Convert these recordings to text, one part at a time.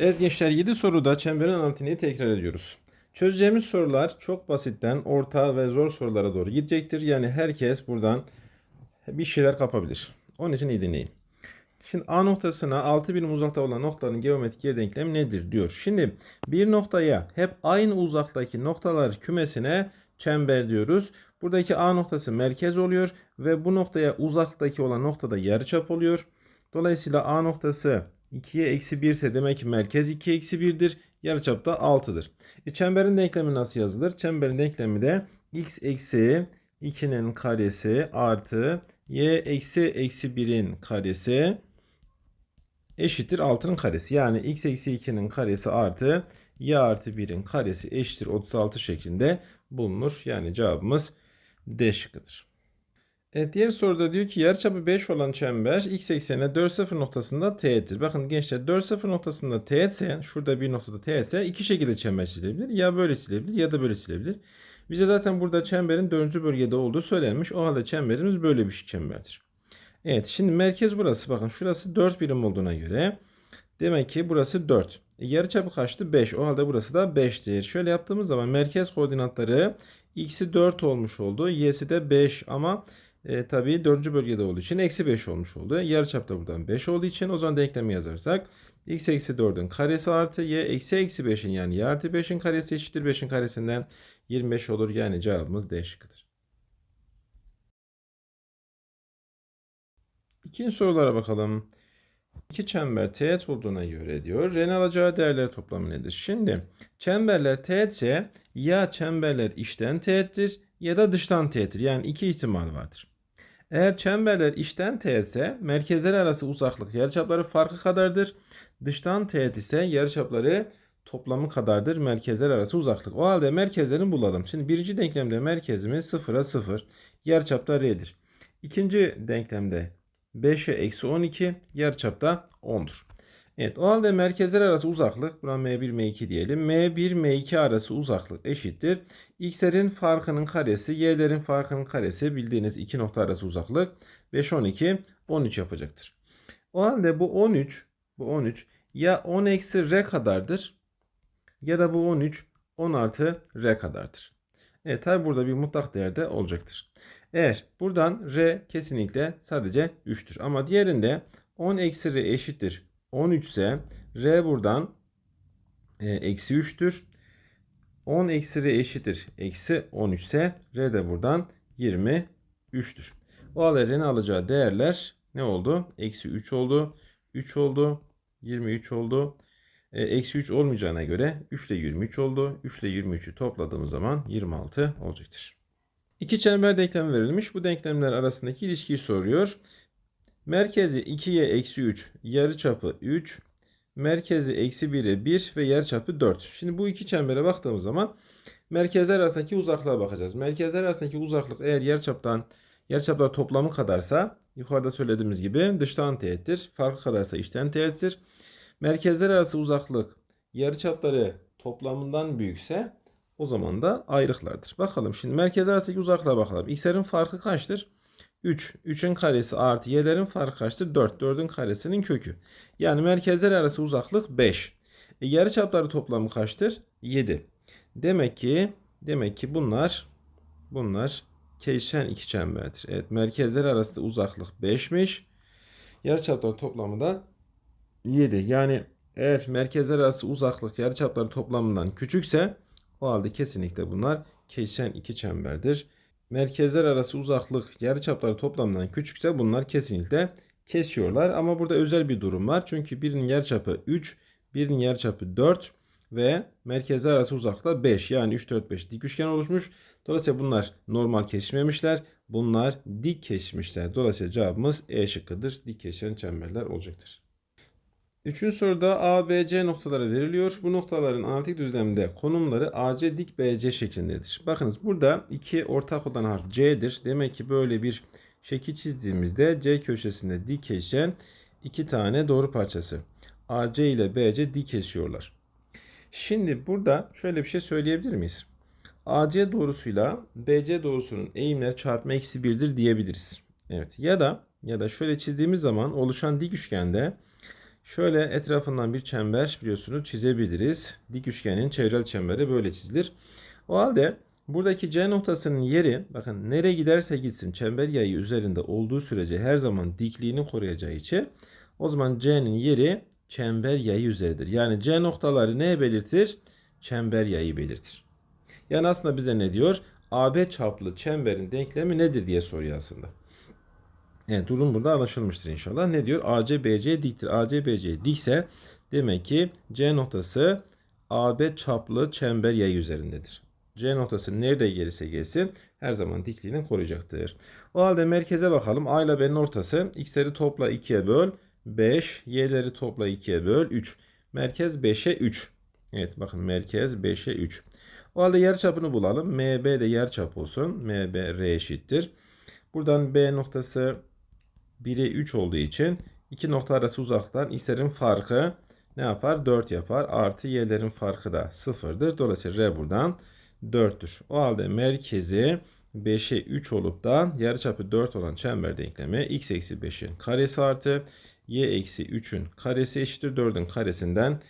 Evet gençler 7 soruda çemberin anlatını tekrar ediyoruz. Çözeceğimiz sorular çok basitten orta ve zor sorulara doğru gidecektir. Yani herkes buradan bir şeyler kapabilir. Onun için iyi dinleyin. Şimdi A noktasına 6 birim uzakta olan noktaların geometrik yer denklemi nedir diyor. Şimdi bir noktaya hep aynı uzaktaki noktalar kümesine çember diyoruz. Buradaki A noktası merkez oluyor ve bu noktaya uzaktaki olan noktada yarıçap oluyor. Dolayısıyla A noktası 2'ye eksi 1 ise demek ki merkez 2 eksi 1'dir. Yarıçap da 6'dır. E, çemberin denklemi nasıl yazılır? Çemberin denklemi de x eksi 2'nin karesi artı y eksi eksi 1'in karesi eşittir 6'nın karesi. Yani x eksi 2'nin karesi artı y artı 1'in karesi eşittir 36 şeklinde bulunur. Yani cevabımız D şıkkıdır. Evet diğer soruda diyor ki yarıçapı 5 olan çember x eksenine 4 0 noktasında teğettir. Bakın gençler 4 0 noktasında teğetse şurada bir noktada teğetse iki şekilde çember çizilebilir. Ya böyle çizilebilir ya da böyle çizilebilir. Bize zaten burada çemberin 4. bölgede olduğu söylenmiş. O halde çemberimiz böyle bir çemberdir. Evet şimdi merkez burası. Bakın şurası 4 birim olduğuna göre demek ki burası 4. E, yarıçapı kaçtı? 5. O halde burası da 5'tir. Şöyle yaptığımız zaman merkez koordinatları x'i 4 olmuş oldu. Y'si de 5 ama e, tabii 4. bölgede olduğu için eksi 5 olmuş oldu. Yarıçap da buradan 5 olduğu için o zaman denklemi yazarsak x eksi 4'ün karesi artı y eksi eksi 5'in yani y artı 5'in karesi eşittir 5'in karesinden 25 olur. Yani cevabımız D şıkkıdır. İkinci sorulara bakalım. İki çember teğet olduğuna göre diyor. R'nin alacağı değerler toplamı nedir? Şimdi çemberler teğetse ya çemberler içten teğettir ya da dıştan teğettir. Yani iki ihtimal vardır. Eğer çemberler içten teğetse merkezler arası uzaklık yarıçapları farkı kadardır. Dıştan teğet ise yarıçapları toplamı kadardır merkezler arası uzaklık. O halde merkezlerini bulalım. Şimdi birinci denklemde merkezimiz 0'a 0. Yarıçapta R'dir. İkinci denklemde 5'e eksi 12 yarıçapta 10'dur. Evet o halde merkezler arası uzaklık buna M1 M2 diyelim. M1 M2 arası uzaklık eşittir. X'lerin farkının karesi Y'lerin farkının karesi bildiğiniz iki nokta arası uzaklık 5 12 13 yapacaktır. O halde bu 13 bu 13 ya 10 eksi R kadardır ya da bu 13 10 artı R kadardır. Evet tabi burada bir mutlak değerde olacaktır. Eğer buradan R kesinlikle sadece 3'tür. Ama diğerinde 10 eksi R eşittir 13 ise R buradan e, eksi 3'tür. 10 eksi R eşittir eksi 13 ise R de buradan 23'tür. O halde R'nin alacağı değerler ne oldu? Eksi 3 oldu. 3 oldu. 23 oldu. E, eksi 3 olmayacağına göre 3 ile 23 oldu. 3 ile 23'ü topladığımız zaman 26 olacaktır. İki çember denklemi verilmiş. Bu denklemler arasındaki ilişkiyi soruyor. Merkezi 2'ye eksi 3, yarıçapı 3, merkezi eksi 1'e 1 ve yarıçapı 4. Şimdi bu iki çembere baktığımız zaman merkezler arasındaki uzaklığa bakacağız. Merkezler arasındaki uzaklık eğer yarıçaptan yarıçaplar toplamı kadarsa yukarıda söylediğimiz gibi dıştan teğettir. Farkı kadarsa içten teğettir. Merkezler arası uzaklık yarıçapları toplamından büyükse o zaman da ayrıklardır. Bakalım şimdi merkezler arasındaki uzaklığa bakalım. X'lerin farkı kaçtır? 3. 3'ün karesi artı y'lerin farkı kaçtır? 4. 4'ün karesinin kökü. Yani merkezler arası uzaklık 5. E, yarıçapları toplamı kaçtır? 7. Demek ki demek ki bunlar bunlar kesişen iki çemberdir. Evet merkezler arası uzaklık 5'miş. Yarıçapları toplamı da 7. Yani eğer merkezler arası uzaklık yarıçapları toplamından küçükse o halde kesinlikle bunlar kesişen iki çemberdir. Merkezler arası uzaklık yarıçapları toplamından küçükse bunlar kesinlikle kesiyorlar. Ama burada özel bir durum var. Çünkü birinin yarıçapı 3, birinin yarıçapı 4 ve merkezler arası uzaklık 5. Yani 3, 4, 5 dik üçgen oluşmuş. Dolayısıyla bunlar normal kesişmemişler. Bunlar dik kesişmişler. Dolayısıyla cevabımız E şıkkıdır. Dik kesişen çemberler olacaktır. Üçüncü soruda A, B, C noktaları veriliyor. Bu noktaların analitik düzlemde konumları AC dik BC şeklindedir. Bakınız burada iki ortak olan harf C'dir. Demek ki böyle bir şekil çizdiğimizde C köşesinde dik kesişen iki tane doğru parçası. AC ile BC dik kesiyorlar. Şimdi burada şöyle bir şey söyleyebilir miyiz? AC doğrusuyla BC doğrusunun eğimleri çarpma eksi 1'dir diyebiliriz. Evet ya da ya da şöyle çizdiğimiz zaman oluşan dik üçgende Şöyle etrafından bir çember biliyorsunuz çizebiliriz. Dik üçgenin çevrel çemberi böyle çizilir. O halde buradaki C noktasının yeri bakın nereye giderse gitsin çember yayı üzerinde olduğu sürece her zaman dikliğini koruyacağı için o zaman C'nin yeri çember yayı üzeridir. Yani C noktaları neye belirtir? Çember yayı belirtir. Yani aslında bize ne diyor? AB çaplı çemberin denklemi nedir diye soruyor aslında. Evet durum burada anlaşılmıştır inşallah. Ne diyor? AC BC diktir. AC BC dikse demek ki C noktası AB çaplı çember yayı üzerindedir. C noktası nerede gelirse gelsin her zaman dikliğini koruyacaktır. O halde merkeze bakalım. A ile B'nin ortası. X'leri topla 2'ye böl 5. Y'leri topla 2'ye böl 3. Merkez 5'e 3. Evet bakın merkez 5'e 3. O halde yarıçapını bulalım. MB de yarıçap olsun. MB R eşittir. Buradan B noktası 1'e 3 olduğu için iki nokta arası uzaktan x'lerin farkı ne yapar? 4 yapar. Artı y'lerin farkı da 0'dır. Dolayısıyla R buradan 4'tür. O halde merkezi 5'e 3 olup da yarıçapı 4 olan çember denklemi x eksi 5'in karesi artı y eksi 3'ün karesi eşittir 4'ün karesinden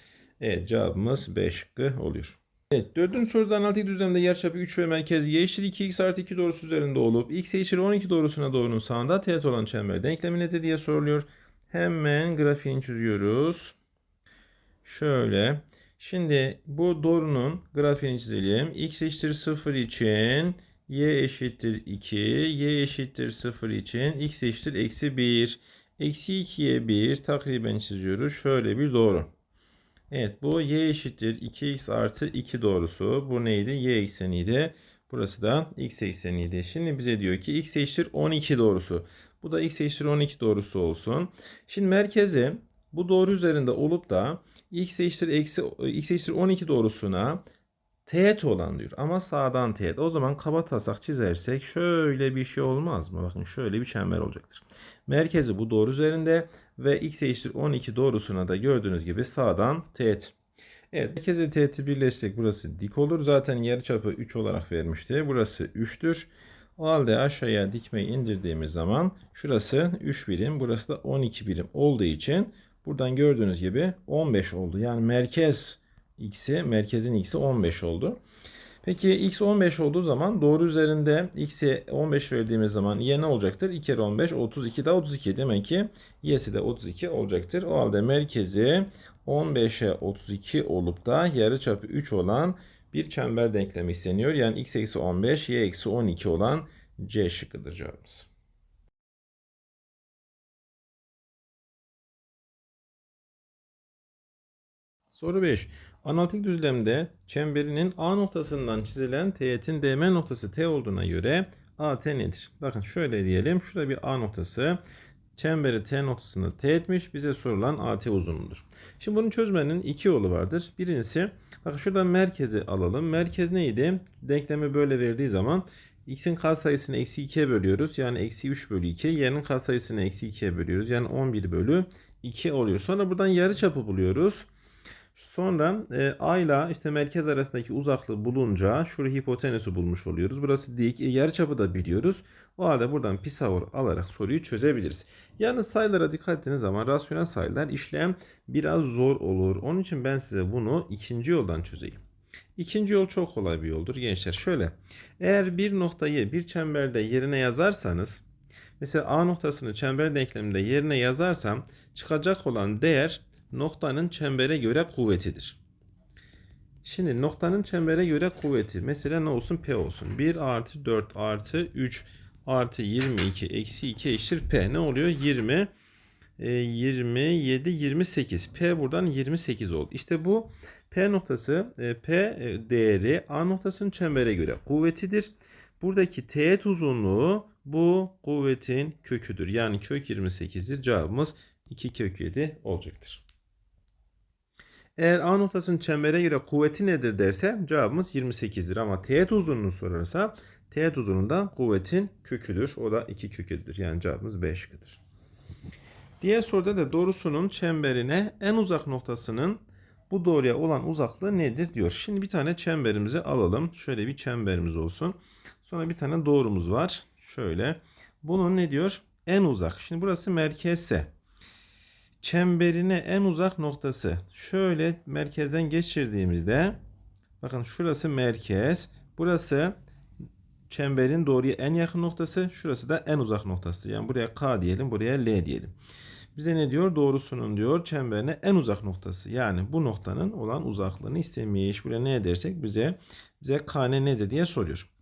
evet cevabımız 5 şıkkı oluyor. Evet, dördüncü soruda analitik düzlemde yarıçapı 3 ve merkez y eşittir 2x artı 2 doğrusu üzerinde olup x eşittir 12 doğrusuna doğrunun sağında teğet olan çember denklemi nedir diye soruluyor. Hemen grafiğini çiziyoruz. Şöyle. Şimdi bu doğrunun grafiğini çizelim. x eşittir 0 için y eşittir 2, y eşittir 0 için x eşittir eksi 1. Eksi 2'ye 1 takriben çiziyoruz. Şöyle bir doğru. Evet bu y eşittir 2x artı 2 doğrusu. Bu neydi? Y ekseniydi. Burası da x ekseniydi. Şimdi bize diyor ki x eşittir 12 doğrusu. Bu da x eşittir 12 doğrusu olsun. Şimdi merkezi bu doğru üzerinde olup da x eşittir, eksi, x eşittir 12 doğrusuna teğet olan diyor. Ama sağdan teğet. O zaman kaba taslak çizersek şöyle bir şey olmaz mı? Bakın şöyle bir çember olacaktır. Merkezi bu doğru üzerinde ve x eşittir 12 doğrusuna da gördüğünüz gibi sağdan teğet. Evet merkezi teğeti birleştirsek burası dik olur. Zaten yarıçapı 3 olarak vermişti. Burası 3'tür. O halde aşağıya dikmeyi indirdiğimiz zaman şurası 3 birim, burası da 12 birim olduğu için buradan gördüğünüz gibi 15 oldu. Yani merkez x'i, merkezin x'i 15 oldu. Peki x 15 olduğu zaman doğru üzerinde x'e 15 verdiğimiz zaman y ne olacaktır? 2 kere 15 32 da 32. Demek ki y'si de 32 olacaktır. O halde merkezi 15'e 32 olup da yarıçapı 3 olan bir çember denklemi isteniyor. Yani x eksi 15, y eksi 12 olan C şıkkıdır cevabımız. Soru 5. Analitik düzlemde çemberinin A noktasından çizilen teğetin DM noktası T olduğuna göre AT nedir? Bakın şöyle diyelim. Şurada bir A noktası. Çemberi T noktasında teğetmiş. Bize sorulan AT uzunluğudur. Şimdi bunu çözmenin iki yolu vardır. Birincisi bakın şurada merkezi alalım. Merkez neydi? Denklemi böyle verdiği zaman x'in katsayısını eksi 2'ye bölüyoruz. Yani eksi 3 bölü 2. Y'nin katsayısını eksi 2'ye bölüyoruz. Yani 11 bölü 2 oluyor. Sonra buradan yarı çapı buluyoruz. Sonra e, A işte merkez arasındaki uzaklığı bulunca şurada hipotenüsü bulmuş oluyoruz. Burası dik. E, yarıçapı da biliyoruz. O halde buradan Pisagor alarak soruyu çözebiliriz. Yalnız sayılara dikkat ettiğiniz zaman rasyonel sayılar işlem biraz zor olur. Onun için ben size bunu ikinci yoldan çözeyim. İkinci yol çok kolay bir yoldur gençler. Şöyle eğer bir noktayı bir çemberde yerine yazarsanız mesela A noktasını çember denkleminde yerine yazarsam çıkacak olan değer noktanın çembere göre kuvvetidir. Şimdi noktanın çembere göre kuvveti mesela ne olsun? P olsun. 1 artı 4 artı 3 artı 22 eksi 2 eşittir P. Ne oluyor? 20 27 28. P buradan 28 oldu. İşte bu P noktası e, P e, değeri A noktasının çembere göre kuvvetidir. Buradaki teğet uzunluğu bu kuvvetin köküdür. Yani kök 28'dir. Cevabımız 2 kök 7 olacaktır. Eğer A noktasının çembere göre kuvveti nedir derse cevabımız 28'dir. Ama teğet uzunluğunu sorarsa teğet uzunluğunda kuvvetin köküdür. O da 2 köküdür. Yani cevabımız B şıkkıdır. Diğer soruda da doğrusunun çemberine en uzak noktasının bu doğruya olan uzaklığı nedir diyor. Şimdi bir tane çemberimizi alalım. Şöyle bir çemberimiz olsun. Sonra bir tane doğrumuz var. Şöyle. Bunun ne diyor? En uzak. Şimdi burası merkezse. Çemberine en uzak noktası. Şöyle merkezden geçirdiğimizde bakın şurası merkez. Burası çemberin doğruya en yakın noktası. Şurası da en uzak noktası. Yani buraya K diyelim, buraya L diyelim. Bize ne diyor? Doğrusunun diyor çemberine en uzak noktası. Yani bu noktanın olan uzaklığını istemiş. Buraya ne edersek bize bize KN nedir diye soruyor.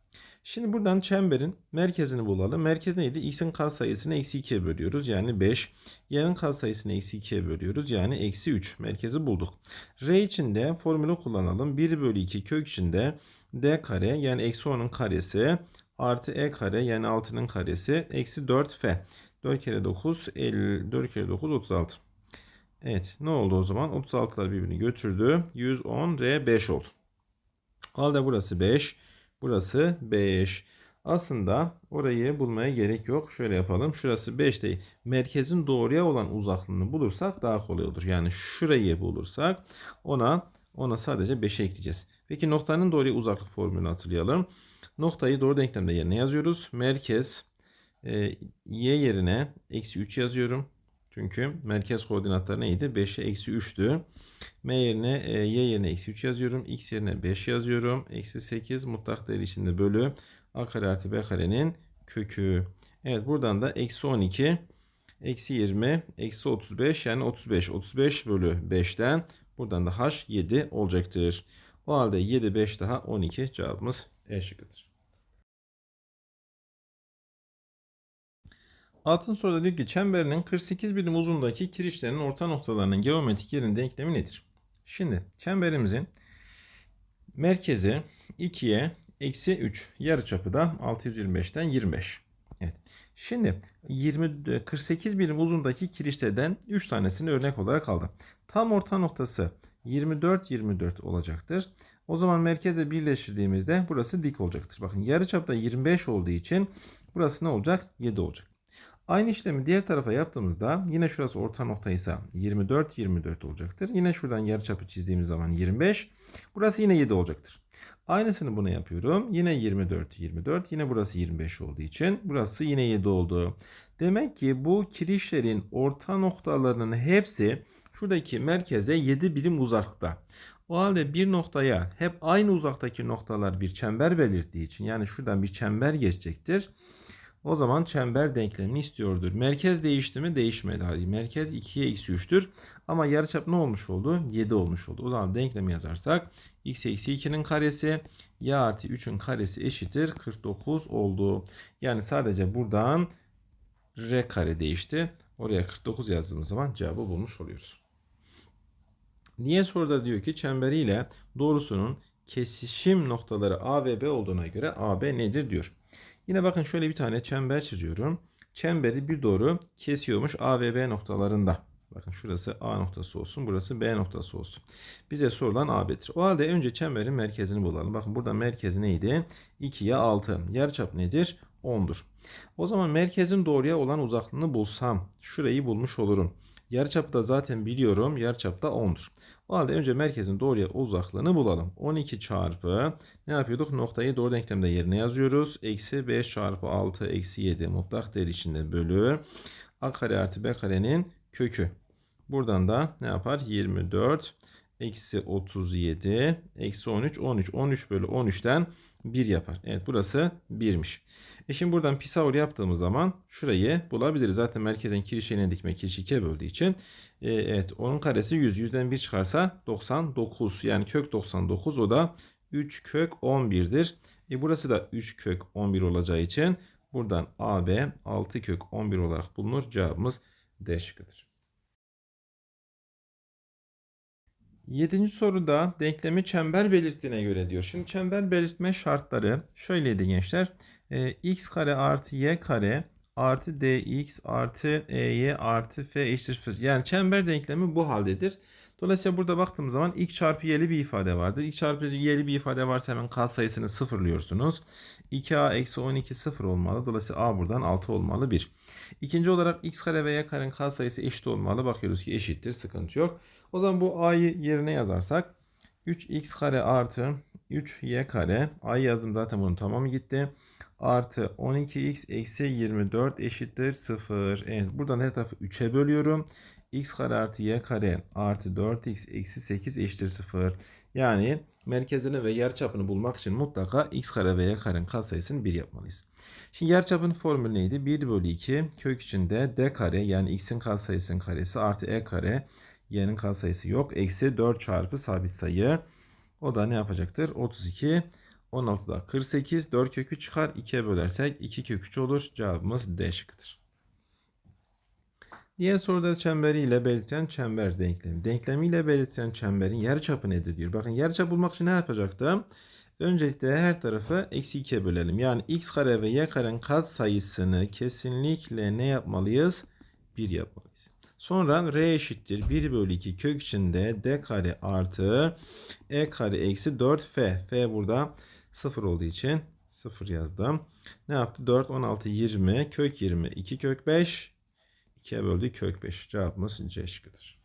Şimdi buradan çemberin merkezini bulalım. Merkez neydi? X'in katsayısını eksi 2'ye bölüyoruz. Yani 5. Y'nin katsayısını eksi 2'ye bölüyoruz. Yani eksi 3. Merkezi bulduk. R için de formülü kullanalım. 1 bölü 2 kök içinde D kare yani eksi 10'un karesi artı E kare yani 6'nın karesi eksi 4F. 4 kere 9 50, 4 kere 9 36. Evet ne oldu o zaman? 36'lar birbirini götürdü. 110 R 5 oldu. Halde burası 5. Burası 5. Aslında orayı bulmaya gerek yok. Şöyle yapalım. Şurası 5 değil. Merkezin doğruya olan uzaklığını bulursak daha kolay olur. Yani şurayı bulursak ona ona sadece 5'e ekleyeceğiz. Peki noktanın doğruya uzaklık formülünü hatırlayalım. Noktayı doğru denklemde yerine yazıyoruz. Merkez e, y yerine eksi 3 yazıyorum. Çünkü merkez koordinatları neydi? 5'e eksi 3'tü. M yerine e, y yerine eksi 3 yazıyorum. X yerine 5 yazıyorum. Eksi 8 mutlak değer içinde bölü a kare artı b karenin kökü. Evet buradan da eksi 12 eksi 20 eksi 35 yani 35. 35 bölü 5'ten buradan da h 7 olacaktır. O halde 7 5 daha 12 cevabımız E şıkkıdır. Altın soruda diyor ki çemberinin 48 birim uzundaki kirişlerin orta noktalarının geometrik yerinin denklemi nedir? Şimdi çemberimizin merkezi 2'ye eksi 3 yarıçapı da 625'ten 25. Evet. Şimdi 20 48 birim uzundaki kirişlerden 3 tanesini örnek olarak aldım. Tam orta noktası 24 24 olacaktır. O zaman merkeze birleştirdiğimizde burası dik olacaktır. Bakın yarıçapta 25 olduğu için burası ne olacak? 7 olacak. Aynı işlemi diğer tarafa yaptığımızda yine şurası orta noktaysa 24 24 olacaktır. Yine şuradan yarıçapı çizdiğimiz zaman 25. Burası yine 7 olacaktır. Aynısını buna yapıyorum. Yine 24 24. Yine burası 25 olduğu için burası yine 7 oldu. Demek ki bu kirişlerin orta noktalarının hepsi şuradaki merkeze 7 birim uzakta. O halde bir noktaya hep aynı uzaktaki noktalar bir çember belirttiği için yani şuradan bir çember geçecektir. O zaman çember denklemini istiyordur. Merkez değişti mi? Değişmedi. Hadi merkez 2'ye eksi 3'tür. Ama yarıçap ne olmuş oldu? 7 olmuş oldu. O zaman denklemi yazarsak x eksi 2'nin karesi y artı 3'ün karesi eşittir 49 oldu. Yani sadece buradan r kare değişti. Oraya 49 yazdığımız zaman cevabı bulmuş oluyoruz. Niye soruda diyor ki çemberiyle doğrusunun kesişim noktaları A ve B olduğuna göre AB nedir diyor. Yine bakın şöyle bir tane çember çiziyorum. Çemberi bir doğru kesiyormuş A ve B noktalarında. Bakın şurası A noktası olsun. Burası B noktası olsun. Bize sorulan AB'dir. O halde önce çemberin merkezini bulalım. Bakın burada merkez neydi? 2'ye 6. Yarıçap nedir? 10'dur. O zaman merkezin doğruya olan uzaklığını bulsam şurayı bulmuş olurum. Yarıçapı da zaten biliyorum. Yarıçap da 10'dur. O halde önce merkezin doğruya uzaklığını bulalım. 12 çarpı ne yapıyorduk? Noktayı doğru denklemde yerine yazıyoruz. Eksi 5 çarpı 6 eksi 7 mutlak değer içinde bölü a kare artı b karenin kökü. Buradan da ne yapar? 24 eksi 37 eksi 13 13 13 bölü 13'ten 1 yapar. Evet burası 1'miş. E şimdi buradan Pisagor yaptığımız zaman şurayı bulabiliriz. Zaten merkezin kirişeğine dikme kiriş 2'ye böldüğü için. E, evet onun karesi 100. 100'den 1 çıkarsa 99. Yani kök 99 o da 3 kök 11'dir. E burası da 3 kök 11 olacağı için buradan AB 6 kök 11 olarak bulunur. Cevabımız D şıkkıdır. Yedinci soruda denklemi çember belirttiğine göre diyor. Şimdi çember belirtme şartları şöyleydi gençler. Ee, x kare artı y kare artı dx artı ey artı f eşittir 0. Yani çember denklemi bu haldedir. Dolayısıyla burada baktığımız zaman x çarpı y'li bir ifade vardır. x çarpı y'li bir ifade varsa hemen k sayısını sıfırlıyorsunuz. 2a eksi 12 sıfır olmalı. Dolayısıyla a buradan 6 olmalı 1. İkinci olarak x kare ve y karenin k sayısı eşit olmalı. Bakıyoruz ki eşittir. Sıkıntı yok. O zaman bu a'yı yerine yazarsak 3x kare artı 3y kare. a'yı yazdım zaten bunun tamamı gitti. Artı 12x eksi 24 eşittir 0. Evet buradan her tarafı 3'e bölüyorum. x kare artı y kare artı 4x eksi 8 eşittir 0. Yani merkezini ve yarıçapını bulmak için mutlaka x kare ve y karenin katsayısını 1 yapmalıyız. Şimdi yarıçapın formülü neydi? 1 bölü 2 kök içinde d kare yani x'in katsayısının karesi artı e kare y'nin katsayısı yok. Eksi 4 çarpı sabit sayı. O da ne yapacaktır? 32. 16'da 48. 4 kök 3 çıkar. 2'ye bölersek 2 kök 3 olur. Cevabımız D şıkkıdır. Diğer soruda çemberiyle belirtilen çember denklemi. Denklemiyle belirtilen çemberin yarıçapı nedir diyor. Bakın yarıçap bulmak için ne yapacaktım? Öncelikle her tarafı eksi 2'ye bölelim. Yani x kare ve y karenin kat sayısını kesinlikle ne yapmalıyız? 1 yapmalıyız. Sonra r eşittir 1 bölü 2 kök içinde d kare artı e kare eksi 4f. f burada 0 olduğu için 0 yazdım. Ne yaptı? 4, 16, 20, kök 20, 2 kök 5. 2'ye böldü kök 5. Cevabımız C şıkkıdır.